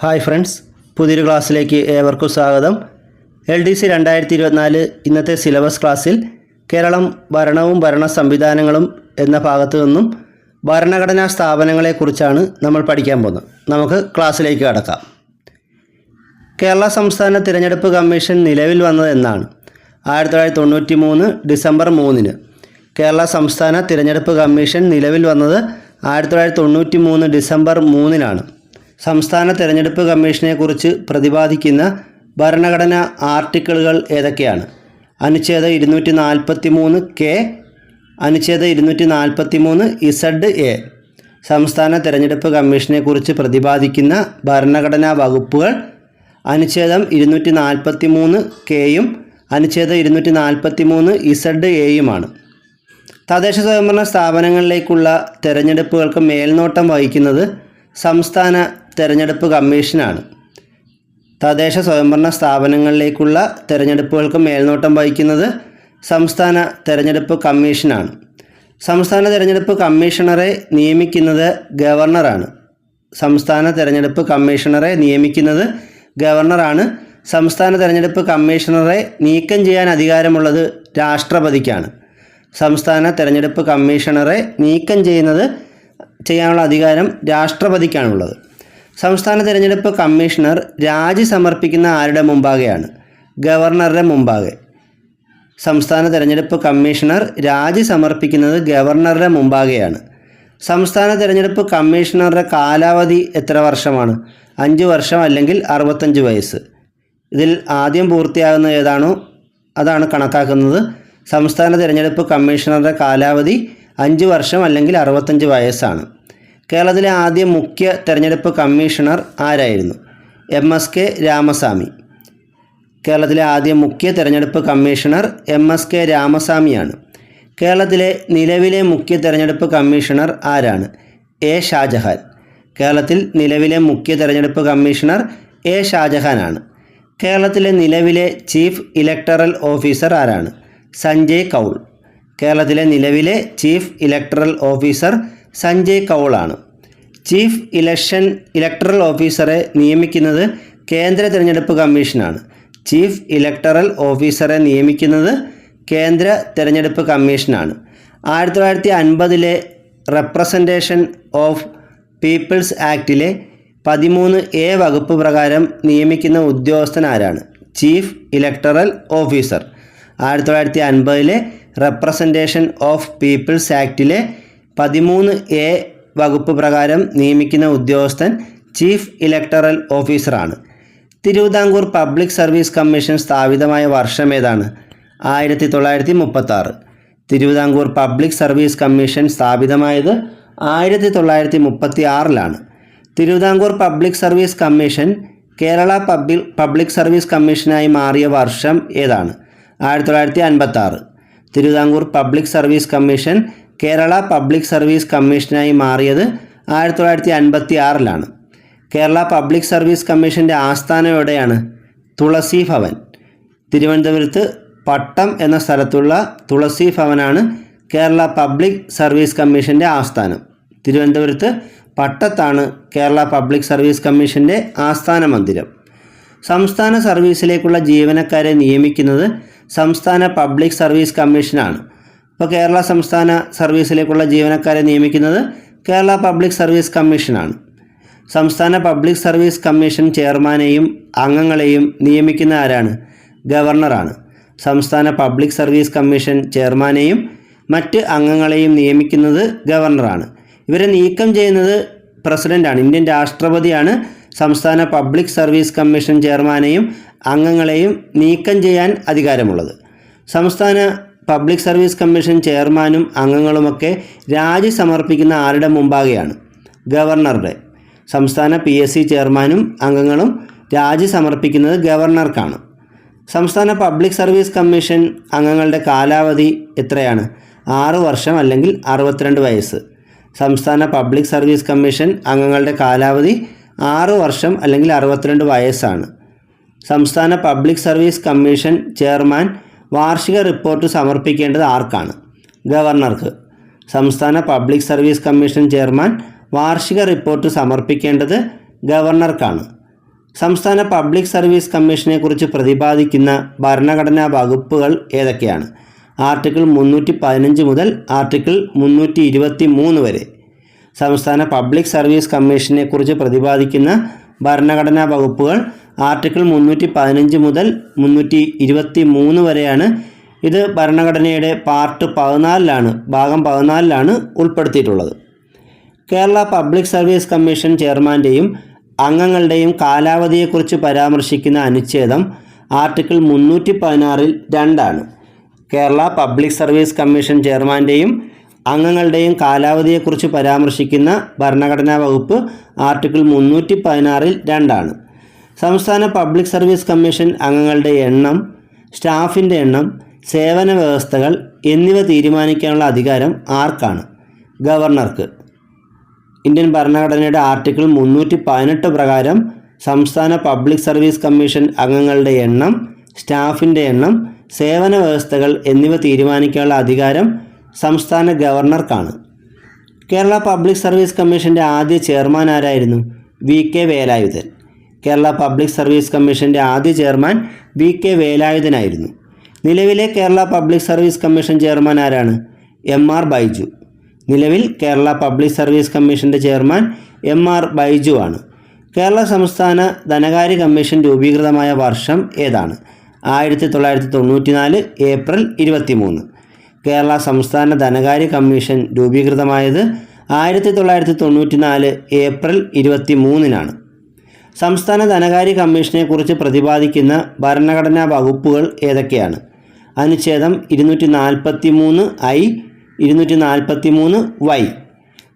Hi friends പുതിയൊരു ക്ലാസ്സിലേക്ക് ഏവർക്കും സ്വാഗതം. എൽ ഡി സി രണ്ടായിരത്തി ഇരുപത്തിനാല് ഇന്നത്തെ സിലബസ് ക്ലാസ്സിൽ കേരളം ഭരണവും ഭരണ സംവിധാനങ്ങളും എന്ന ഭാഗത്തു നിന്നും ഭരണഘടനാ സ്ഥാപനങ്ങളെക്കുറിച്ചാണ് നമ്മൾ പഠിക്കാൻ പോകുന്നത്. നമുക്ക് ക്ലാസ്സിലേക്ക് കടക്കാം. കേരള സംസ്ഥാന തിരഞ്ഞെടുപ്പ് കമ്മീഷൻ നിലവിൽ വന്നത് എന്നാണ്. ആയിരത്തി തൊള്ളായിരത്തി തൊണ്ണൂറ്റി മൂന്ന് ഡിസംബർ മൂന്നിന് കേരള സംസ്ഥാന തിരഞ്ഞെടുപ്പ് കമ്മീഷൻ നിലവിൽ വന്നത് ആയിരത്തി തൊള്ളായിരത്തി തൊണ്ണൂറ്റി മൂന്ന് ഡിസംബർ മൂന്നിനാണ്. സംസ്ഥാന തിരഞ്ഞെടുപ്പ് കമ്മീഷനെക്കുറിച്ച് പ്രതിപാദിക്കുന്ന ഭരണഘടനാ ആർട്ടിക്കിളുകൾ ഏതൊക്കെയാണ്? അനുച്ഛേദം ഇരുന്നൂറ്റി നാൽപ്പത്തി മൂന്ന് കെ അനുച്ഛേദം ഇരുന്നൂറ്റി നാൽപ്പത്തി മൂന്ന് ഇസഡ് എ. സംസ്ഥാന തിരഞ്ഞെടുപ്പ് കമ്മീഷനെക്കുറിച്ച് പ്രതിപാദിക്കുന്ന ഭരണഘടനാ വകുപ്പുകൾ അനുച്ഛേദം ഇരുന്നൂറ്റി നാൽപ്പത്തി മൂന്ന് കെയും അനുച്ഛേദം ഇരുന്നൂറ്റി നാൽപ്പത്തി മൂന്ന് ഇസഡ് എയുമാണ്. തദ്ദേശ സ്വയംഭരണ സ്ഥാപനങ്ങളിലേക്കുള്ള തെരഞ്ഞെടുപ്പുകൾക്ക് മേൽനോട്ടം വഹിക്കുന്നത് സംസ്ഥാന തെരഞ്ഞെടുപ്പ് കമ്മീഷനാണ്. തദ്ദേശ സ്വയംഭരണ സ്ഥാപനങ്ങളിലേക്കുള്ള തെരഞ്ഞെടുപ്പുകൾക്ക് മേൽനോട്ടം വഹിക്കുന്നത് സംസ്ഥാന തെരഞ്ഞെടുപ്പ് കമ്മീഷനാണ്. സംസ്ഥാന തെരഞ്ഞെടുപ്പ് കമ്മീഷണറെ നിയമിക്കുന്നത് ഗവർണറാണ്. സംസ്ഥാന തെരഞ്ഞെടുപ്പ് കമ്മീഷണറെ നിയമിക്കുന്നത് ഗവർണറാണ്. സംസ്ഥാന തെരഞ്ഞെടുപ്പ് കമ്മീഷണറെ നീക്കം ചെയ്യാൻ അധികാരമുള്ളത് രാഷ്ട്രപതിക്കാണ്. സംസ്ഥാന തെരഞ്ഞെടുപ്പ് കമ്മീഷണറെ നീക്കം ചെയ്യുന്നത് ചെയ്യാനുള്ള അധികാരം രാഷ്ട്രപതിക്കാണുള്ളത്. സംസ്ഥാന തിരഞ്ഞെടുപ്പ് കമ്മീഷണർ രാജി സമർപ്പിക്കുന്ന ആരുടെ മുമ്പാകെയാണ്? ഗവർണറുടെ മുമ്പാകെ. സംസ്ഥാന തിരഞ്ഞെടുപ്പ് കമ്മീഷണർ രാജി സമർപ്പിക്കുന്നത് ഗവർണറുടെ മുമ്പാകെയാണ്. സംസ്ഥാന തിരഞ്ഞെടുപ്പ് കമ്മീഷണറുടെ കാലാവധി എത്ര വർഷമാണ്? അഞ്ച് വർഷം അല്ലെങ്കിൽ അറുപത്തഞ്ച് വയസ്സ്. ഇതിൽ ആദ്യം പൂർത്തിയാകുന്ന ഏതാണോ അതാണ് കണക്കാക്കുന്നത്. സംസ്ഥാന തിരഞ്ഞെടുപ്പ് കമ്മീഷണറുടെ കാലാവധി അഞ്ച് വർഷം അല്ലെങ്കിൽ അറുപത്തഞ്ച് വയസ്സാണ്. കേരളത്തിലെ ആദ്യ മുഖ്യ തെരഞ്ഞെടുപ്പ് കമ്മീഷണർ ആരായിരുന്നു? M S K Ramaswamy. കേരളത്തിലെ ആദ്യ മുഖ്യ തെരഞ്ഞെടുപ്പ് കമ്മീഷണർ എം എസ് കെ രാമസ്വാമിയാണ്. കേരളത്തിലെ നിലവിലെ മുഖ്യ തെരഞ്ഞെടുപ്പ് കമ്മീഷണർ ആരാണ്? എ ഷാജഹാൻ. കേരളത്തിൽ നിലവിലെ മുഖ്യ തെരഞ്ഞെടുപ്പ് കമ്മീഷണർ എ ഷാജഹാനാണ്. കേരളത്തിലെ നിലവിലെ ചീഫ് ഇലക്ടറൽ ഓഫീസർ ആരാണ്? സഞ്ജയ് കൗൾ. കേരളത്തിലെ നിലവിലെ ചീഫ് ഇലക്ടറൽ ഓഫീസർ സഞ്ജയ് കൗളാണ്. ചീഫ് ഇലക്ഷൻ ഇലക്ടറൽ ഓഫീസറെ നിയമിക്കുന്നത് കേന്ദ്ര തിരഞ്ഞെടുപ്പ് കമ്മീഷനാണ്. ചീഫ് ഇലക്ടറൽ ഓഫീസറെ നിയമിക്കുന്നത് കേന്ദ്ര തിരഞ്ഞെടുപ്പ് കമ്മീഷനാണ്. ആയിരത്തി തൊള്ളായിരത്തി അൻപതിലെ റെപ്രസെന്റേഷൻ ഓഫ് പീപ്പിൾസ് ആക്ടിലെ പതിമൂന്ന് എ വകുപ്പ് പ്രകാരം നിയമിക്കുന്ന ഉദ്യോഗസ്ഥൻ ആരാണ്? Chief electoral officer. ആയിരത്തി തൊള്ളായിരത്തി അൻപതിലെ റെപ്രസെന്റേഷൻ ഓഫ് പീപ്പിൾസ് ആക്ടിലെ പതിമൂന്ന് എ വകുപ്പ് പ്രകാരം നിയമിക്കുന്ന ഉദ്യോഗസ്ഥൻ ചീഫ് ഇലക്ടറൽ ഓഫീസറാണ്. തിരുവിതാംകൂർ പബ്ലിക് സർവീസ് കമ്മീഷൻ സ്ഥാപിതമായ വർഷം ഏതാണ്? ആയിരത്തി തൊള്ളായിരത്തി മുപ്പത്താറ് തിരുവിതാംകൂർ പബ്ലിക് സർവീസ് കമ്മീഷൻ സ്ഥാപിതമായത് ആയിരത്തി തൊള്ളായിരത്തി മുപ്പത്തി ആറിലാണ് Thiruvithamkoor public service commission Kerala public public service കമ്മീഷനായി മാറിയ വർഷം ഏതാണ്? ആയിരത്തി തൊള്ളായിരത്തി അൻപത്താറ് Thiruvithamkoor public service commission Kerala public service കമ്മീഷനായി മാറിയത് ആയിരത്തി തൊള്ളായിരത്തി അൻപത്തി ആറിലാണ് കേരള പബ്ലിക് സർവീസ് കമ്മീഷന്റെ ആസ്ഥാനം എവിടെയാണ് തുളസി ഭവൻ. തിരുവനന്തപുരത്ത് പട്ടം എന്ന സ്ഥലത്തുള്ള തുളസി ഭവനാണ് കേരള പബ്ലിക് സർവീസ് കമ്മീഷന്റെ ആസ്ഥാനം. തിരുവനന്തപുരത്ത് പട്ടത്താണ് കേരള പബ്ലിക് സർവീസ് കമ്മീഷന്റെ ആസ്ഥാന മന്ദിരം സംസ്ഥാന സർവീസിലേക്കുള്ള ജീവനക്കാരെ നിയമിക്കുന്നത് സംസ്ഥാന പബ്ലിക് സർവീസ് കമ്മീഷനാണ്. ഇപ്പോൾ കേരള സംസ്ഥാന സർവീസിലേക്കുള്ള ജീവനക്കാരെ നിയമിക്കുന്നത് കേരള പബ്ലിക് സർവീസ് കമ്മീഷനാണ് സംസ്ഥാന പബ്ലിക് സർവീസ് കമ്മീഷൻ ചെയർമാനെയും അംഗങ്ങളെയും നിയമിക്കുന്ന ആരാണ്? ഗവർണറാണ് സംസ്ഥാന പബ്ലിക് സർവീസ് കമ്മീഷൻ ചെയർമാനെയും മറ്റ് അംഗങ്ങളെയും നിയമിക്കുന്നത് ഗവർണറാണ് ഇവരെ നീക്കം ചെയ്യുന്നത് പ്രസിഡന്റാണ് ഇന്ത്യൻ രാഷ്ട്രപതിയാണ് സംസ്ഥാന പബ്ലിക് സർവീസ് കമ്മീഷൻ ചെയർമാനെയും അംഗങ്ങളെയും നീക്കം ചെയ്യാൻ അധികാരമുള്ളത്. സംസ്ഥാന പബ്ലിക് സർവീസ് കമ്മീഷൻ ചെയർമാനും അംഗങ്ങളുമൊക്കെ രാജി സമർപ്പിക്കുന്ന ആരുടെ മുമ്പാകെയാണ്? ഗവർണറുടെ. സംസ്ഥാന പി എസ് സി ചെയർമാനും അംഗങ്ങളും രാജി സമർപ്പിക്കുന്നത് ഗവർണർക്കാണ്. സംസ്ഥാന പബ്ലിക് സർവീസ് കമ്മീഷൻ അംഗങ്ങളുടെ കാലാവധി എത്രയാണ്? ആറ് വർഷം അല്ലെങ്കിൽ അറുപത്തിരണ്ട് വയസ്സ്. സംസ്ഥാന പബ്ലിക് സർവീസ് കമ്മീഷൻ അംഗങ്ങളുടെ കാലാവധി ആറ് വർഷം അല്ലെങ്കിൽ അറുപത്തിരണ്ട് വയസ്സാണ്. സംസ്ഥാന പബ്ലിക് സർവീസ് കമ്മീഷൻ ചെയർമാൻ വാർഷിക റിപ്പോർട്ട് സമർപ്പിക്കേണ്ടത് ആർക്കാണ്? ഗവർണർക്ക്. സംസ്ഥാന പബ്ലിക് സർവീസ് കമ്മീഷൻ ചെയർമാൻ വാർഷിക റിപ്പോർട്ട് സമർപ്പിക്കേണ്ടത് ഗവർണർക്കാണ്. സംസ്ഥാന പബ്ലിക് സർവീസ് കമ്മീഷനെക്കുറിച്ച് പ്രതിപാദിക്കുന്ന ഭരണഘടനാ വകുപ്പുകൾ ഏതൊക്കെയാണ്? ആർട്ടിക്കിൾ മുന്നൂറ്റി പതിനഞ്ച് മുതൽ ആർട്ടിക്കിൾ മുന്നൂറ്റി ഇരുപത്തി മൂന്ന് വരെ. സംസ്ഥാന പബ്ലിക് സർവീസ് കമ്മീഷനെക്കുറിച്ച് പ്രതിപാദിക്കുന്ന ഭരണഘടനാ വകുപ്പുകൾ ആർട്ടിക്കിൾ മുന്നൂറ്റി പതിനഞ്ച് മുതൽ മുന്നൂറ്റി ഇരുപത്തി മൂന്ന് വരെയാണ്. ഇത് ഭരണഘടനയുടെ പാർട്ട് പതിനാലിലാണ് ഭാഗം പതിനാലിലാണ് ഉൾപ്പെടുത്തിയിട്ടുള്ളത്. കേരള പബ്ലിക് സർവീസ് കമ്മീഷൻ ചെയർമാന്റെയും അംഗങ്ങളുടെയും കാലാവധിയെക്കുറിച്ച് പരാമർശിക്കുന്ന അനുച്ഛേദം ആർട്ടിക്കിൾ മുന്നൂറ്റി പതിനാറിൽ രണ്ടാണ്. കേരള പബ്ലിക് സർവീസ് കമ്മീഷൻ ചെയർമാന്റെയും അംഗങ്ങളുടെയും കാലാവധിയെക്കുറിച്ച് പരാമർശിക്കുന്ന ഭരണഘടനാ വകുപ്പ് ആർട്ടിക്കിൾ മുന്നൂറ്റി പതിനാറിൽ രണ്ടാണ്. സംസ്ഥാന പബ്ലിക് സർവീസ് കമ്മീഷൻ അംഗങ്ങളുടെ എണ്ണം സ്റ്റാഫിന്റെ എണ്ണം സേവന വ്യവസ്ഥകൾ എന്നിവ തീരുമാനിക്കാനുള്ള അധികാരം ആർക്കാണ്? ഗവർണർക്ക്. ഇന്ത്യൻ ഭരണഘടനയുടെ ആർട്ടിക്കിൾ മുന്നൂറ്റി പതിനെട്ട് പ്രകാരം സംസ്ഥാന പബ്ലിക് സർവീസ് കമ്മീഷൻ അംഗങ്ങളുടെ എണ്ണം സ്റ്റാഫിന്റെ എണ്ണം സേവന വ്യവസ്ഥകൾ എന്നിവ തീരുമാനിക്കാനുള്ള അധികാരം സംസ്ഥാന ഗവർണർക്കാണ്. കേരള പബ്ലിക് സർവീസ് കമ്മീഷന്റെ ആദ്യ ചെയർമാൻ ആരായിരുന്നു? V K Velayudhan. Kerala public service കമ്മീഷന്റെ ആദ്യ ചെയർമാൻ വി കെ വേലായുധനായിരുന്നു. നിലവിലെ Kerala public service commission chairman ആരാണ്? M R Baiju. നിലവിൽ കേരള പബ്ലിക് സർവീസ് കമ്മീഷന്റെ ചെയർമാൻ എം ആർ ബൈജു ആണ്. കേരള സംസ്ഥാന ധനകാര്യ കമ്മീഷൻ രൂപീകൃതമായ വർഷം ഏതാണ്? ആയിരത്തി തൊള്ളായിരത്തി തൊണ്ണൂറ്റി നാല് ഏപ്രിൽ ഇരുപത്തി മൂന്ന് കേരള സംസ്ഥാന ധനകാര്യ കമ്മീഷൻ രൂപീകൃതമായത് ആയിരത്തി തൊള്ളായിരത്തി തൊണ്ണൂറ്റി നാല് ഏപ്രിൽ ഇരുപത്തി മൂന്നിനാണ് സംസ്ഥാന ധനകാര്യ കമ്മീഷനെ കുറിച്ച് പ്രതിപാദിക്കുന്ന ഭരണഘടനാ വകുപ്പുകൾ ഏതൊക്കെയാണ്? അനുച്ഛേദം ഇരുന്നൂറ്റി നാൽപ്പത്തി മൂന്ന് ഐ ഇരുന്നൂറ്റി നാൽപ്പത്തി മൂന്ന് വൈ.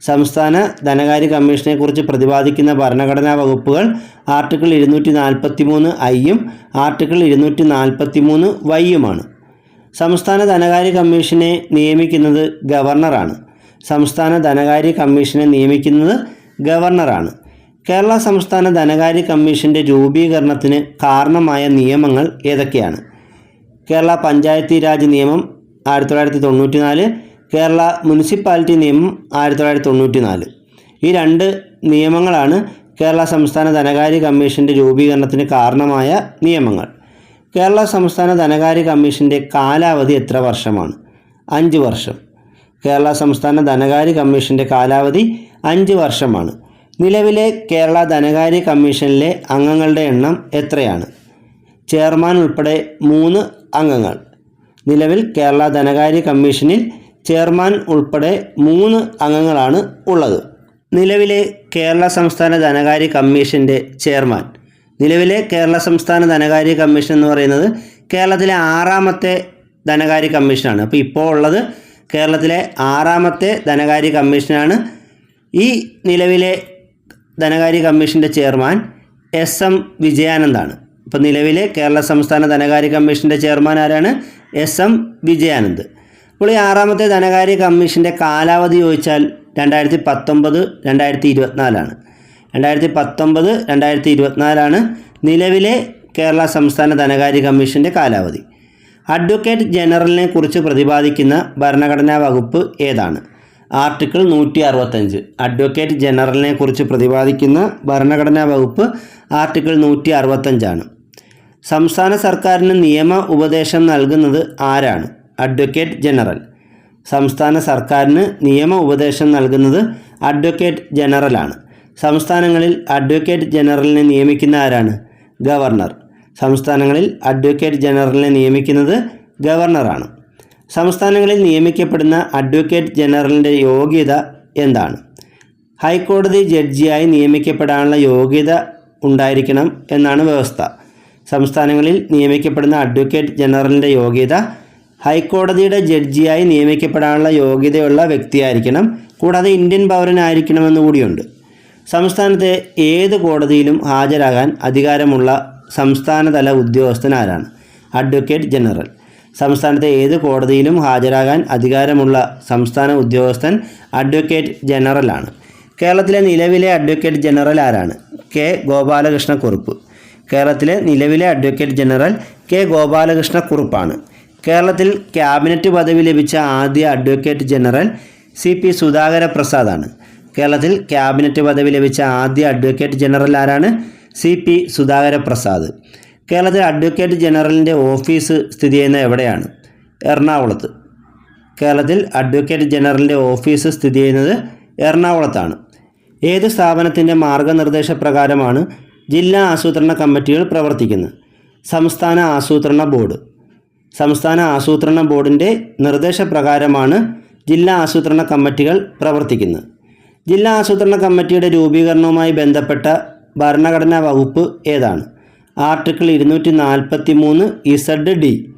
സംസ്ഥാന ധനകാര്യ കമ്മീഷനെ കുറിച്ച് പ്രതിപാദിക്കുന്ന ഭരണഘടനാ വകുപ്പുകൾ ആർട്ടിക്കിൾ ഇരുന്നൂറ്റി നാൽപ്പത്തി മൂന്ന് ഐയും ആർട്ടിക്കിൾ ഇരുന്നൂറ്റി നാൽപ്പത്തി മൂന്ന് വൈയുമാണ് സംസ്ഥാന ധനകാര്യ കമ്മീഷനെ നിയമിക്കുന്നത് ഗവർണറാണ്. സംസ്ഥാന ധനകാര്യ കമ്മീഷനെ നിയമിക്കുന്നത് ഗവർണറാണ്. കേരള സംസ്ഥാന ധനകാര്യ കമ്മീഷന്റെ രൂപീകരണത്തിന് കാരണമായ നിയമങ്ങൾ ഏതൊക്കെയാണ്? കേരള പഞ്ചായത്തി രാജ് നിയമം ആയിരത്തി തൊള്ളായിരത്തി തൊണ്ണൂറ്റി നാല് കേരള മുനിസിപ്പാലിറ്റി നിയമം ആയിരത്തി തൊള്ളായിരത്തി തൊണ്ണൂറ്റി നാല് ഈ രണ്ട് നിയമങ്ങളാണ് കേരള സംസ്ഥാന ധനകാര്യ കമ്മീഷന്റെ രൂപീകരണത്തിന് കാരണമായ നിയമങ്ങൾ. കേരള സംസ്ഥാന ധനകാര്യ കമ്മീഷന്റെ കാലാവധി എത്ര വർഷമാണ്? അഞ്ച് വർഷം. കേരള സംസ്ഥാന ധനകാര്യ കമ്മീഷന്റെ കാലാവധി അഞ്ച് വർഷമാണ്. നിലവിലെ കേരള ധനകാര്യ കമ്മീഷനിലെ അംഗങ്ങളുടെ എണ്ണം എത്രയാണ്? ചെയർമാൻ ഉൾപ്പെടെ മൂന്ന് അംഗങ്ങൾ. നിലവിൽ കേരള ധനകാര്യ കമ്മീഷനിൽ ചെയർമാൻ ഉൾപ്പെടെ മൂന്ന് അംഗങ്ങളാണ് ഉള്ളത്. നിലവിലെ കേരള സംസ്ഥാന ധനകാര്യ കമ്മീഷന്റെ ചെയർമാൻ. നിലവിലെ കേരള സംസ്ഥാന ധനകാര്യ കമ്മീഷൻ എന്ന് പറയുന്നത് കേരളത്തിലെ ആറാമത്തെ ധനകാര്യ കമ്മീഷനാണ്. അപ്പോൾ ഇപ്പോൾ ഉള്ളത് കേരളത്തിലെ ആറാമത്തെ ധനകാര്യ കമ്മീഷനാണ്. ഈ നിലവിലെ ധനകാര്യ കമ്മീഷന്റെ ചെയർമാൻ എസ് എം വിജയാനന്ദാണ്. ഇപ്പോൾ നിലവിലെ കേരള സംസ്ഥാന ധനകാര്യ കമ്മീഷന്റെ ചെയർമാൻ ആരാണ്? S M Vijayanand. ഇപ്പോൾ ഈ ആറാമത്തെ ധനകാര്യ കമ്മീഷന്റെ കാലാവധി ചോദിച്ചാൽ രണ്ടായിരത്തി പത്തൊമ്പത് രണ്ടായിരത്തി ഇരുപത്തിനാലാണ് രണ്ടായിരത്തി പത്തൊമ്പത് രണ്ടായിരത്തി ഇരുപത്തിനാലാണ് നിലവിലെ കേരള സംസ്ഥാന ധനകാര്യ കമ്മീഷന്റെ കാലാവധി. അഡ്വക്കേറ്റ് ജനറലിനെ കുറിച്ച് പ്രതിപാദിക്കുന്ന ഭരണഘടനാ വകുപ്പ് ഏതാണ്? ആർട്ടിക്കിൾ നൂറ്റി അറുപത്തഞ്ച് അഡ്വക്കേറ്റ് ജനറലിനെ കുറിച്ച് പ്രതിപാദിക്കുന്ന ഭരണഘടനാ വകുപ്പ് ആർട്ടിക്കിൾ നൂറ്റി അറുപത്തഞ്ചാണ് സംസ്ഥാന സർക്കാരിന് നിയമ ഉപദേശം നൽകുന്നത് ആരാണ്? Advocate general. സംസ്ഥാന സർക്കാരിന് നിയമ ഉപദേശം നൽകുന്നത് അഡ്വക്കേറ്റ് ജനറലാണ്. സംസ്ഥാനങ്ങളിൽ അഡ്വക്കേറ്റ് ജനറലിനെ നിയമിക്കുന്ന ആരാണ്? ഗവർണർ. സംസ്ഥാനങ്ങളിൽ അഡ്വക്കേറ്റ് ജനറലിനെ നിയമിക്കുന്നത് ഗവർണറാണ്. സംസ്ഥാനങ്ങളിൽ നിയമിക്കപ്പെടുന്ന അഡ്വക്കേറ്റ് ജനറലിന്റെ യോഗ്യത എന്താണ്? ഹൈക്കോടതി ജഡ്ജിയായി നിയമിക്കപ്പെടാനുള്ള യോഗ്യത ഉണ്ടായിരിക്കണം എന്നാണ് വ്യവസ്ഥ. സംസ്ഥാനങ്ങളിൽ നിയമിക്കപ്പെടുന്ന അഡ്വക്കേറ്റ് ജനറലിന്റെ യോഗ്യത ഹൈക്കോടതിയുടെ ജഡ്ജിയായി നിയമിക്കപ്പെടാനുള്ള യോഗ്യതയുള്ള വ്യക്തിയായിരിക്കണം. കൂടാതെ ഇന്ത്യൻ പൗരനായിരിക്കണമെന്ന് കൂടിയുണ്ട്. സംസ്ഥാനത്തെ ഏത് കോടതിയിലും ഹാജരാകാൻ അധികാരമുള്ള സംസ്ഥാനതല ഉദ്യോഗസ്ഥൻ ആരാണ്? Advocate general. സംസ്ഥാനത്തെ ഏത് കോടതിയിലും ഹാജരാകാൻ അധികാരമുള്ള സംസ്ഥാന ഉദ്യോഗസ്ഥൻ അഡ്വക്കേറ്റ് ജനറലാണ്. കേരളത്തിലെ നിലവിലെ അഡ്വക്കേറ്റ് ജനറൽ ആരാണ്? കെ ഗോപാലകൃഷ്ണ കുറുപ്പ് കേരളത്തിലെ നിലവിലെ അഡ്വക്കേറ്റ് ജനറൽ കെ ഗോപാലകൃഷ്ണ കുറുപ്പാണ് കേരളത്തിൽ ക്യാബിനറ്റ് പദവി ലഭിച്ച ആദ്യ advocate general C P Sudhakara പ്രസാദാണ് കേരളത്തിൽ ക്യാബിനറ്റ് പദവി ലഭിച്ച ആദ്യ അഡ്വക്കേറ്റ് ജനറൽ ആരാണ്? സി പി സുധാകര പ്രസാദ് കേരളത്തിൽ അഡ്വക്കേറ്റ് ജനറലിന്റെ ഓഫീസ് സ്ഥിതി ചെയ്യുന്നത് എവിടെയാണ്? എറണാകുളത്ത്. കേരളത്തിൽ അഡ്വക്കേറ്റ് ജനറലിന്റെ ഓഫീസ് സ്ഥിതി ചെയ്യുന്നത് എറണാകുളത്താണ്. ഏത് സ്ഥാപനത്തിന്റെ മാർഗനിർദ്ദേശ പ്രകാരമാണ് ജില്ലാ ആസൂത്രണ കമ്മിറ്റികൾ പ്രവർത്തിക്കുന്നത്? സംസ്ഥാന ആസൂത്രണ ബോർഡ്. സംസ്ഥാന ആസൂത്രണ ബോർഡിന്റെ നിർദ്ദേശപ്രകാരമാണ് ജില്ലാ ആസൂത്രണ കമ്മിറ്റികൾ പ്രവർത്തിക്കുന്നത്. ജില്ലാ ആസൂത്രണ കമ്മിറ്റിയുടെ രൂപീകരണവുമായി ബന്ധപ്പെട്ട ഭരണഘടനാ വകുപ്പ് ഏതാണ്? ആർട്ടിക്കിൾ ഇരുന്നൂറ്റി നാൽപ്പത്തി മൂന്ന് ഇസഡ് ഡി.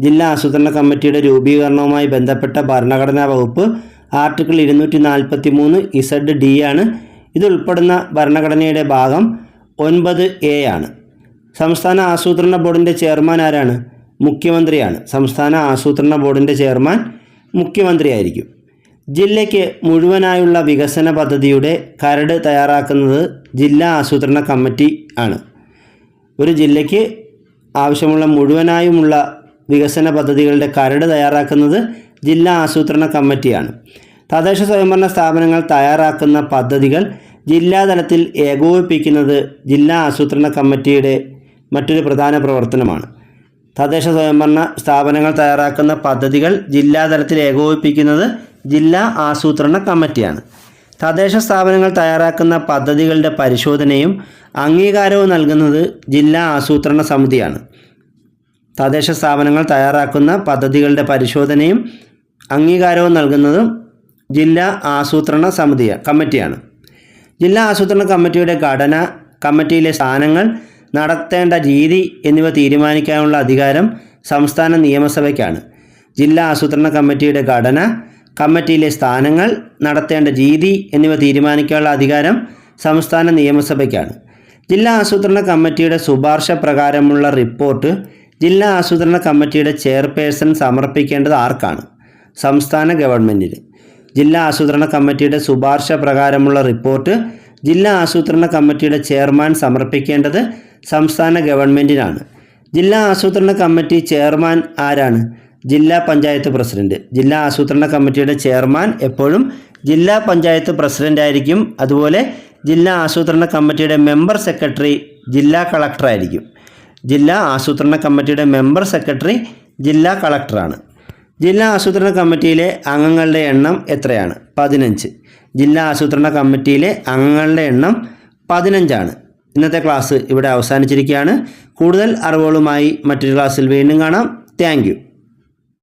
ജില്ലാ ആസൂത്രണ കമ്മിറ്റിയുടെ രൂപീകരണവുമായി ബന്ധപ്പെട്ട ഭരണഘടനാ വകുപ്പ് ആർട്ടിക്കിൾ ഇരുന്നൂറ്റി നാൽപ്പത്തി മൂന്ന് ഇസഡ് ഡി ആണ്. ഇതുൾപ്പെടുന്ന ഭരണഘടനയുടെ ഭാഗം ഒൻപത് എ ആണ്. സംസ്ഥാന ആസൂത്രണ ബോർഡിന്റെ ചെയർമാൻ ആരാണ്? മുഖ്യമന്ത്രിയാണ്. സംസ്ഥാന ആസൂത്രണ ബോർഡിന്റെ ചെയർമാൻ മുഖ്യമന്ത്രിയായിരിക്കും. ജില്ലയ്ക്ക് മുഴുവനായുള്ള വികസന പദ്ധതിയുടെ കരട് തയ്യാറാക്കുന്നത് ജില്ലാ ആസൂത്രണ കമ്മിറ്റി ആണ്. ഒരു ജില്ലയ്ക്ക് ആവശ്യമുള്ള മുഴുവനായുമുള്ള വികസന പദ്ധതികളുടെ കരട് തയ്യാറാക്കുന്നത് ജില്ലാ ആസൂത്രണ കമ്മിറ്റിയാണ്. തദ്ദേശ സ്വയംഭരണ സ്ഥാപനങ്ങൾ തയ്യാറാക്കുന്ന പദ്ധതികൾ ജില്ലാതലത്തിൽ ഏകോപിപ്പിക്കുന്നത് ജില്ലാ ആസൂത്രണ കമ്മിറ്റിയുടെ മറ്റൊരു പ്രധാന പ്രവർത്തനമാണ്. തദ്ദേശ സ്വയംഭരണ സ്ഥാപനങ്ങൾ തയ്യാറാക്കുന്ന പദ്ധതികൾ ജില്ലാതലത്തിൽ ഏകോപിപ്പിക്കുന്നത് ജില്ലാ ആസൂത്രണ കമ്മിറ്റിയാണ്. തദ്ദേശ സ്ഥാപനങ്ങൾ തയ്യാറാക്കുന്ന പദ്ധതികളുടെ പരിശോധനയും അംഗീകാരവും നൽകുന്നത് ജില്ലാ ആസൂത്രണ സമിതിയാണ്. തദ്ദേശ സ്ഥാപനങ്ങൾ തയ്യാറാക്കുന്ന പദ്ധതികളുടെ പരിശോധനയും അംഗീകാരവും നൽകുന്നതും ജില്ലാ ആസൂത്രണ സമിതി കമ്മിറ്റിയാണ്. ജില്ലാ ആസൂത്രണ കമ്മിറ്റിയുടെ ഘടന കമ്മിറ്റിയിലെ സ്ഥാനങ്ങൾ നടത്തേണ്ട രീതി എന്നിവ തീരുമാനിക്കാനുള്ള അധികാരം സംസ്ഥാന നിയമസഭയ്ക്കാണ്. ജില്ലാ ആസൂത്രണ കമ്മിറ്റിയുടെ ഘടന കമ്മിറ്റിയിലെ സ്ഥാനങ്ങൾ നടത്തേണ്ട രീതി എന്നിവ തീരുമാനിക്കാനുള്ള അധികാരം സംസ്ഥാന നിയമസഭയ്ക്കാണ്. ജില്ലാ ആസൂത്രണ കമ്മിറ്റിയുടെ ശുപാർശ പ്രകാരമുള്ള റിപ്പോർട്ട് ജില്ലാ ആസൂത്രണ കമ്മിറ്റിയുടെ ചെയർപേഴ്സൺ സമർപ്പിക്കേണ്ടത് ആർക്കാണ്? സംസ്ഥാന ഗവൺമെന്റിന് ജില്ലാ ആസൂത്രണ കമ്മിറ്റിയുടെ ശുപാർശ പ്രകാരമുള്ള റിപ്പോർട്ട് ജില്ലാ ആസൂത്രണ കമ്മിറ്റിയുടെ ചെയർമാൻ സമർപ്പിക്കേണ്ടത് സംസ്ഥാന ഗവൺമെന്റിനാണ് ജില്ലാ ആസൂത്രണ കമ്മിറ്റി ചെയർമാൻ ആരാണ്? ജില്ലാ പഞ്ചായത്ത് പ്രസിഡന്റ്. ജില്ലാ ആസൂത്രണ കമ്മിറ്റിയുടെ ചെയർമാൻ എപ്പോഴും ജില്ലാ പഞ്ചായത്ത് പ്രസിഡന്റ് ആയിരിക്കും. അതുപോലെ ജില്ലാ ആസൂത്രണ കമ്മിറ്റിയുടെ മെമ്പർ സെക്രട്ടറി ജില്ലാ കളക്ടറായിരിക്കും. ജില്ലാ ആസൂത്രണ കമ്മിറ്റിയുടെ മെമ്പർ സെക്രട്ടറി ജില്ലാ കളക്ടറാണ്. ജില്ലാ ആസൂത്രണ കമ്മിറ്റിയിലെ അംഗങ്ങളുടെ എണ്ണം എത്രയാണ്? പതിനഞ്ച്. ജില്ലാ ആസൂത്രണ കമ്മിറ്റിയിലെ അംഗങ്ങളുടെ എണ്ണം പതിനഞ്ചാണ്. ഇന്നത്തെ ക്ലാസ് ഇവിടെ അവസാനിച്ചിരിക്കുകയാണ്. കൂടുതൽ അറിവുകളുമായി മറ്റൊരു ക്ലാസ്സിൽ വീണ്ടും കാണാം. താങ്ക്